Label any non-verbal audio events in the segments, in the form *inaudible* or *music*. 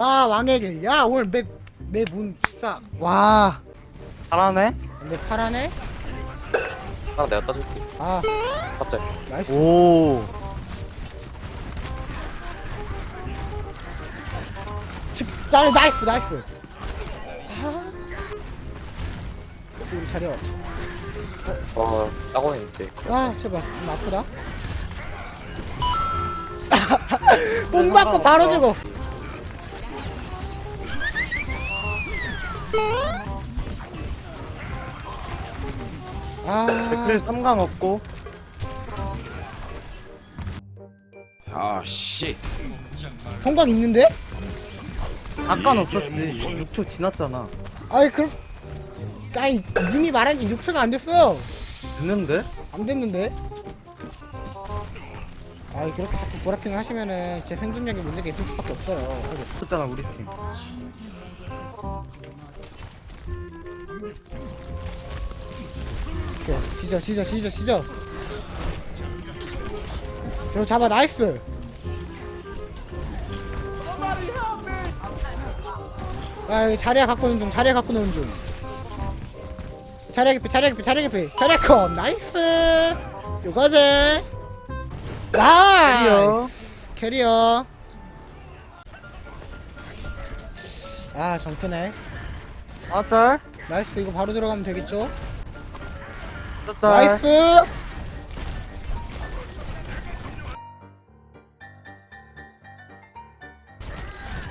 와 왕의 길. 야 오늘 맵맵문 진짜 와. 잘하네. 맵 파라네. 아 내가 따줄게 아 갑자기 나이스. 오. 짤 나이스 나이스. 아. 우리 차려. 어 따고 있는데 아 제발 좀 아프다. *laughs* 뽕 받고 바로 죽어. 아 댓글 3강 없고. 아, 씨. 성광 있는데? 아까는 없었지. 6초 지났잖아. 아이 그럼 아이 님이 말한 지 6초가 안 됐어요. 됐는데? 안 됐는데? 아이 그렇게 자꾸 보라핑을 하시면은 제 생존력에 문제가 있을 수밖에 없어요. 됐잖아 우리 팀. 오케이, 지져 지져 지져 지져. 저 잡아 나이스. 아 여기 자리야 갖고 노는 중 자리야 갖고 노는 중. 자리야 개피 자리야 개피 자리야 개피 자리야 컷 나이스. 요거지. 드디어. 캐리어. 아 정크네. 아짤. 나이스 이거 바로 들어가면 되겠죠? 짤. 나이스.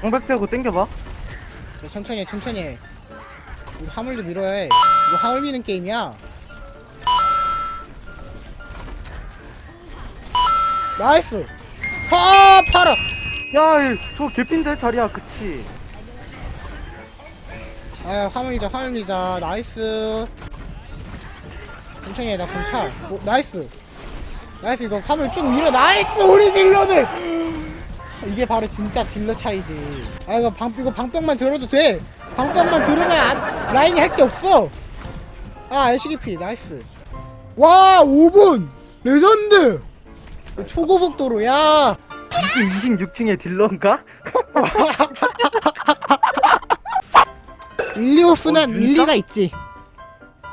공백 대고 땡겨봐. 자, 천천히 해 천천히 해. 우리 화물도 밀어야 해. 이거 화물 미는 게임이야. 나이스. 아 팔아. 야, 이, 저 개핀데 자리야, 그치? 아 화물 밀자 화물 밀자. 나이스. 해. 나 공차. 오, 나이스. 나이스 이거 화물 쭉 밀어. 나이스 우리 딜러들. 이게 바로 진짜 딜러 차이지. 아 이거 방 이거 방병만 들어도 돼. 방병만 들으면 안, 라인이 할 게 없어. 아 LCDP 나이스. 와 5분 레전드. 초고속도로 야. 이게 26층의 딜러인가? *laughs* 일리오스는 어, 진짜? 일리가 있지.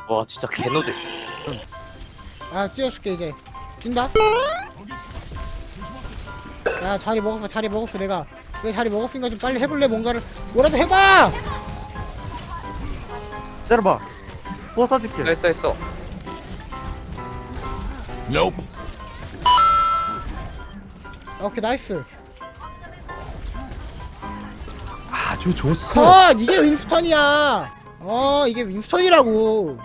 와 진짜 개노제 아 띄워줄게 이제. 뛴다. 야 자리 먹었어 자리 먹었어 내가. 왜 자리 먹었으니까 좀 빨리 해볼래 뭔가를 뭐라도 해봐. 기다려봐. 뭐 써줄게. 했어 했어 Nope. 오케이 나이스. 아주 좋소. 어. 이게 윈스턴이야. 어 이게 윈스턴이라고.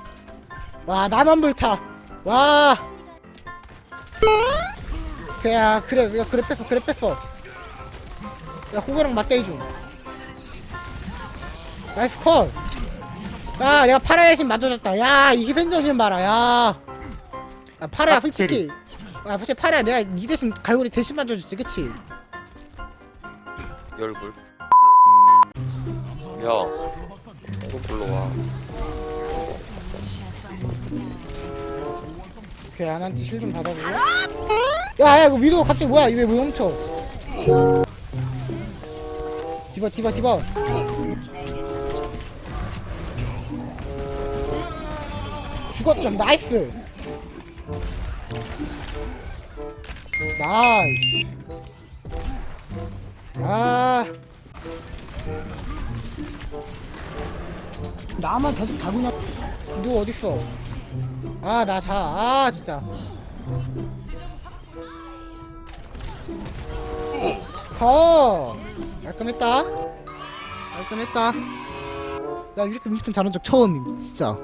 와 나만 불타. 와. 그야 그래 야 그래 뺐어 그래 뺐어. 야 호구랑 맞대기 중 나이스 컷야 내가 파라야 대신 맞아줬다. 야 이게 팬정신 봐라. 야, 야 파라야 솔직히 야 솔직히 파라야 내가 니 대신 갈고리 대신 맞아줬지 그치? 열불. 야 이거 불러와. 오케이 안한테 실좀 받아보고 야야 이거 위도 갑자기 뭐야? 이왜 왜 멈춰? 디바 디바 디바 죽었점 나이스 나이스. 아 나만 계속 다구냐? 너 어딨어? 아 나 자. 아 진짜. 어. 깔끔했다. 깔끔했다. 나 이렇게 윈스턴 잘한 적 처음임 진짜